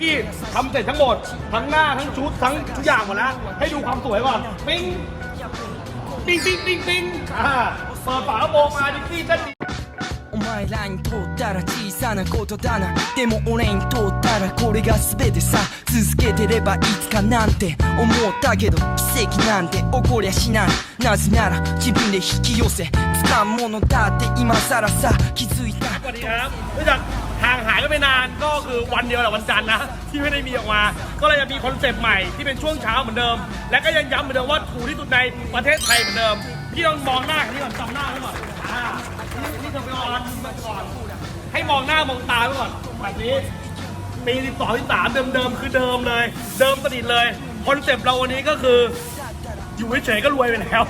ที่ทำเสร็จทั้งหมด ทั้งหน้าทั้งชุดทั้งทุกอย่างหมดแล้ว ให้ดูความสวยก่อน ปิ้งปิ้งปิ้งปิ้งปิ้งอ่าเปิดฝากระโปรงมาดิซี่เต้นดี お前らにとったら小さなことだなでも俺にとったらこれが全てさ続けてればいつかなんて思ったけど奇跡なんて起こりゃしないなぜなら自分で引き寄せ掴むものだって今さらさ気づいた สวัสดีครับเนื่องจากห่ างหายกันไปนานก็คือวันเดียวแหละวันจันทร์นะ ที่ไม่ได้มีออกมา ก็เลยจะมีคอนเซปต์ใหม่ที่เป็นช่วงเช้าเหมือนเดิม และก็ยังย้ำเหมือนเดิมว่าถูกที่สุดในประเทศไทยเหมือนเดิม พี่ต้องมองหน้าคันนี้ก่อนจำหน้าไว้ก่อนอ่านี่นี่จะไปออนมาก่อนให้มองหน้ามองตาไว้ก่อนแบบนี้ปี12 13เดิมๆคือเดิมเลย เดิมสนิทเลยคอนเซปต์เราวันนี้ก็คืออยู่เฉยๆก็รวยไปแล้ว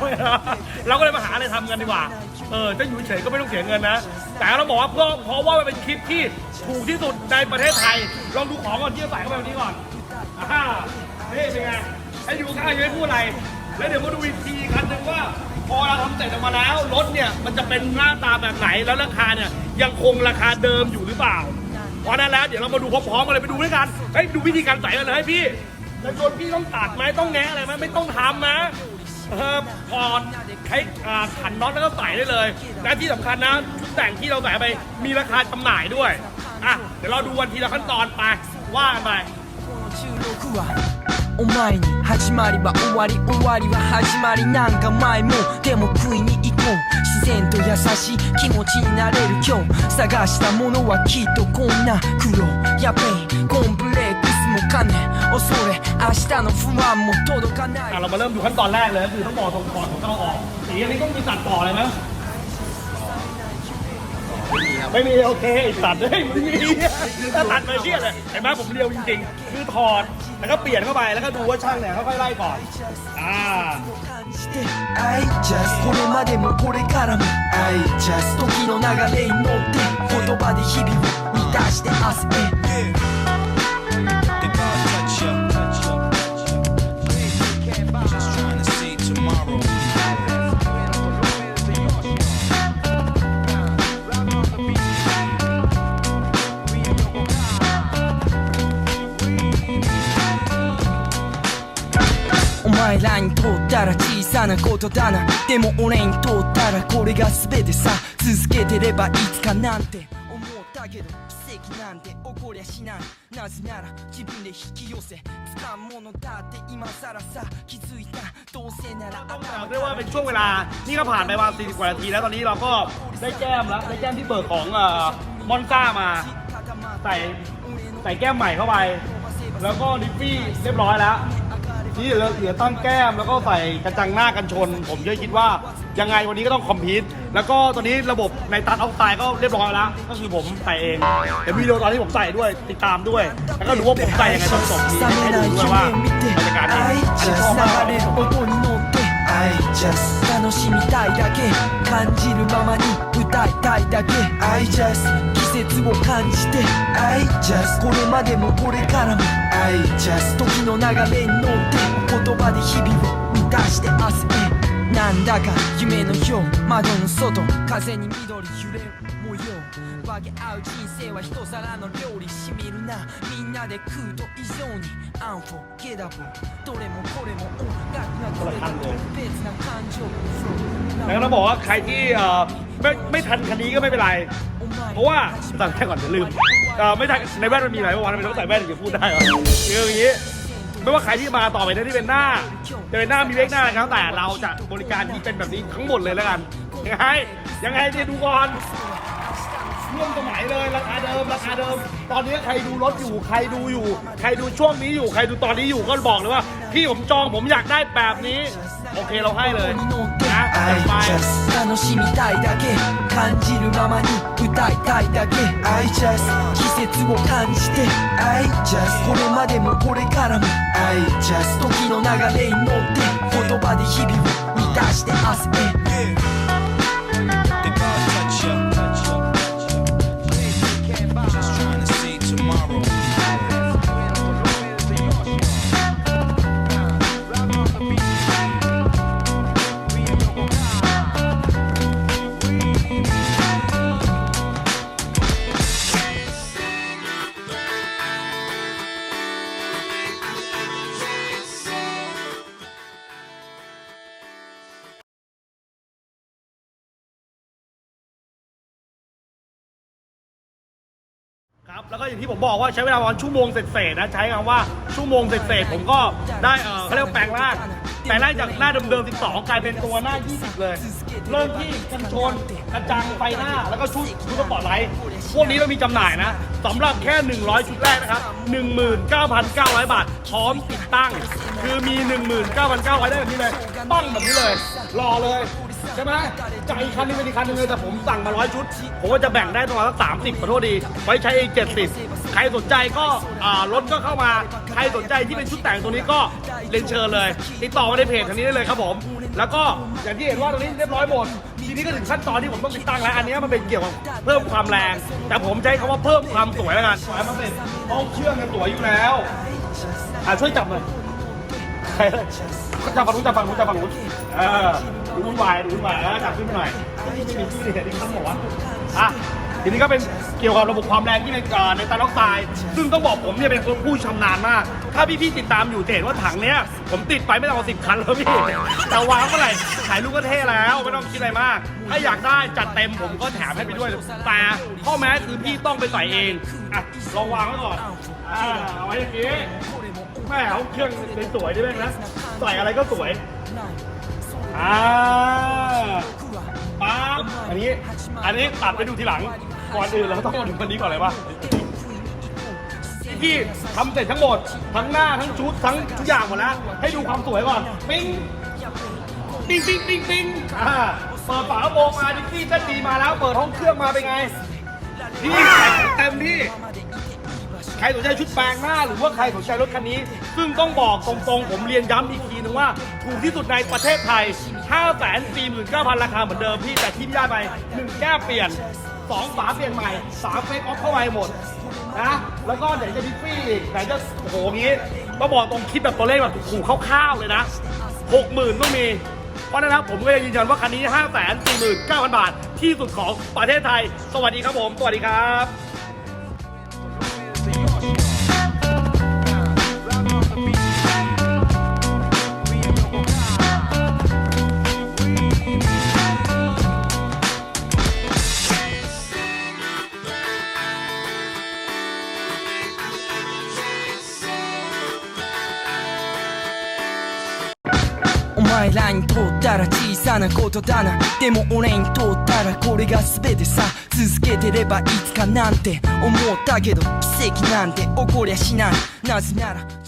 เราก็เลยมาหาอะไรทำกันดีกว่า เออจะอยู่เฉยก็ไม่ต้องเสียเงินนะ แต่เราบอกว่าเพราะเพราะว่ามันเป็นคลิปที่ถูกที่สุดในประเทศไทย ลองดูของก่อนที่จะใส่เข้าไปวันนี้ก่อนอ่านี่เป็นไงให้ดูข้างยังไม่พูดอะไร แล้วเดี๋ยวมาดูอีกทีคันหนึ่งว่า พอเราทำเสร็จออกมาแล้วรถเนี่ยมันจะเป็นหน้าตาแบบไหนแล้วราคาเนี่ยยังคงราคาเดิมอยู่หรือเปล่าเพราะนั้นแล้วเดี๋ยวเรามาดูพร้อมๆกันเลยไปดูด้วยกันเฮ้ดูวิธีการใส่กันเลยให้พี่แล้วโยนพี่ต้องตัดไหมต้องแงะอะไรไหมไม่ต้องทำนะ เออพอใช้อ่าขันน็อตแล้วก็ใส่ได้เลยและที่สำคัญนะชุดแต่งที่เราใส่ไปมีราคาจำหน่ายด้วยอ่ะเดี๋ยวเราดูวันทีละขั้นตอนไปว่ากันไป 収録はお前に始まりは終わり終わりは始まりなんか前もでも食いに行こう自然と優しい気持ちになれる今日探したものはきっとこんな苦労やペインコンプ 明日の不安も届かない อ่ะเรามาเริ่มดูขั้นตอนแรกเลยก็คือต้องบอกตรงก่อนของเราออกสีอันนี้ต้องมีตัดต่ออะไรไหมไม่มีโอเคตัดเลยไม่มีถ้าตัดไปเชี่ยเลยเห็นไหมผมเรียวจริงๆ คือถอดแล้วก็เปลี่ยนเข้าไปแล้วก็ดูว่าช่างเนี่ยค่อยๆไล่ก่อน อ่า 感じて I just これまでもこれからも I just 時の流れに乗って言葉で日々を満たして明日へ お前らにとったら小さなことだなでも俺にとったらこれが全てさ続けてればいつかなんて思ったけど奇跡なんて起こりゃしないなぜなら自分で引き寄せ掴むものだって今さらさ気づいたどうせなら ต้องเรียกว่าเป็นช่วงเวลา นี่ก็ผ่านไปประมาณ40กว่านาทีแล้วตอนนี้เราก็ได้แก้มแล้วได้แก้มที่เบิกของเอ่อมอนซ่ามา ใส่ใส่แก้มใหม่เข้าไป แล้วก็ดิฟฟี่เรียบร้อยแล้ว นี่เหลือเหลือตั้งแก้มแล้วก็ใส่กระจังหน้ากันชน ผมก็คิดว่ายังไงวันนี้ก็ต้องคอมพิวต์แล้วก็ตอนนี้ระบบในตัดเอาไตก็เรียบร้อยแล้ว ก็คือผมใส่เองเดี๋ยววิดีโอตอนที่ผมใส่ด้วยติดตามด้วย แล้วก็ดูว่าผมใส่ยังไงต้องจบดี 冷 ให้ め ดู ない ด้วยว่า 夢見て บรรยากาศดี I อันนี้ช just อบมาก 流れる音に乗って I just 楽しみたいだけ感じるままに歌いたいだけ I just 季節を感じて I just これまでもこれからも I just 時の流れに乗って 言葉で日々を満たして明日へなんだか夢のよう窓の外風に緑揺れる模様分け合う人生は一皿の料理しみるなみんなで食うと以上にアンフォゲダブルどれもこれも音楽がくれた特別な感情 แล้วก็ต้องบอกว่าใครที่เอ่อไม่ไม่ทันคันนี้ก็ไม่เป็นไร เพราะว่าสั่งแค่ก่อนเดี๋ยวลืมเอ่อไม่ทันในแว่นมันมีหลายวันมันต้องใส่แว่นถึงจะพูดได้เหรอคืออย่างนี้ ไม่ว่าใครที่มาต่อไปเนี่ยที่เป็นหน้า จะเป็นหน้ามีเล็กหน้าอะไรก็แล้วแต่เราจะบริการที่เป็นแบบนี้ทั้งหมดเลยแล้วกันยังไงยังไงเนี่ยดูก่อนร่วมสมัยเลยราคาเดิมราคาเดิม ตอนนี้ใครดูรถอยู่ใครดูอยู่ ใครดูช่วงนี้อยู่ใครดูตอนนี้อยู่ก็บอกเลยว่าพี่ผมจองผมอยากได้แบบนี้ โอเคเราให้เลยนะจัดไป I just 楽しみたいだけ感じるままに歌いたいだけ I just 季節を感じて I just これまでもこれ 流れに乗って言葉で日々を満たして明 แล้วก็อย่างที่ผมบอกว่าใช้เวลาประมาณชั่วโมงเศษๆนะใช้คำว่าชั่วโมงเศษๆผมก็ได้เออเขาเรียกว่าแปลงร่างแปลงร่างจากหน้าเดิมๆ12 กลายเป็นตัวหน้า 20 เลยเริ่มที่กันชนกระจังไฟหน้า แล้วก็ชุดชุดสปอร์ตไลท์พวกนี้เรามีจำหน่ายนะสำหรับแค่ 100 ชุดแรกนะครับ 19,900 บาทพร้อมติดตั้ง คือมี 19,900 ได้แบบนี้เลยปั้งแบบนี้เลย รอเลย ช่ไหมจ่ายอีกคันนึงเป็นอีกคันนึงเลยแต่ผมสั่งมาร้อยชุด ผมก็จะแบ่งได้ประมาณสักสามสิบขอโทษดี ไว้ใช้เองเจ็ดสิบใครสนใจก็อ่ารถก็เข้ามา ใครสนใจที่เป็นชุดแต่งตัวนี้ก็เรียนเชิญเลย ติดต่อมาในเพจทางนี้ได้เลยครับผม แล้วก็อย่างที่เห็นว่าตรงนี้เรียบร้อยหมด ทีนี้ก็ถึงขั้นตอนที่ผมต้องติดตั้งแล้ว อันนี้มันเป็นเกี่ยวกับเพิ่มความแรง แต่ผมใช้คำว่าเพิ่มความสวยแล้วกันสวยมาเป็นต้องเชื่อมกันสวยอยู่แล้วอะช่วยจับหน่อยใครเลยจับฝั่งนู้นจับฝั่งนู้นจับฝั่งนู้นเออ ดูวุ่นวายดูวุ่นวายแล้วจับขึ้นมาหน่อยไม่มีที่เลยที่ข้างหัวอะทีนี้ก็เป็นเกี่ยวกับระบบความแรงที่ในในตรล็อกไซด์ซึ่งต้องบอกผมเนี่ยเป็นคนผู้ชำนาญมาก ถ้าพี่ๆติดตามอยู่จะเห็นว่าถังเนี้ยผมติดไปไม่ต่ำกว่าสิบคันแล้วพี่ แต่วางเมื่อไหร่ถ่ายรูปก็เท่แล้ว ไม่ต้องคิดอะไรมาก ถ้าอยากได้จัดเต็มผมก็แถมให้ไปด้วย แต่ข้อแม้คือพี่ต้องไปใส่เองอะลองวางไว้ก่อนอ่าเอาไว้อย่างนี้แม่เขาเครื่องสวยๆดิแม่งนะใส่อะไรก็สวย อ่าปั๊บอันนี้ อันนี้ตัดไปดูทีหลัง ก่อนอื่นเราต้องมาดูคนนี้ก่อนเลยว่าที่ทำเสร็จทั้งหมด ทั้งหน้าทั้งชุดทั้งทุกอย่างหมดแล้ว ให้ดูความสวยก่อน ปิ้งปิ้งปิ้งปิ้งปิ้งอ่าเปิดฝากระโปรงมาดิซี่เส้นดีมาแล้ว เปิดห้องเครื่องมาเป็นไงพี่เต็มที่ ใครสนใจชุดแปลงหน้า หรือว่าใครสนใจรถคันนี้ ซึ่งต้องบอกตรงๆ ผมเรียนย้ำอีกทีนึงว่า ถูกที่สุดในประเทศไทย 549,000 ราคาเหมือนเดิมพี่แต่ที่พี่ได้ไป1แก้วเปลี่ยน 2 ฝาเปลี่ยนใหม่ 3 เฟกออฟเข้าไปหมดนะแล้วก็เดี๋ยวจะดิฟฟี่อีกไหนจะโอ้โหงี้ต้องบอกตรงคิดแบบตัวเลขแบบถูกๆคร่าวๆเลยนะ 60,000ต้องมีเพราะฉะนั้นครับผมก็ยังยืนยันว่าคันนี้ 549,000 บาท ที่สุดของประเทศไทย สวัสดีครับผม สวัสดีครับ お前らにとったら小さなことだな。でも俺にとったらこれが全てさ。続けてればいつかなんて思ったけど奇跡なんて起こりゃしない。なぜなら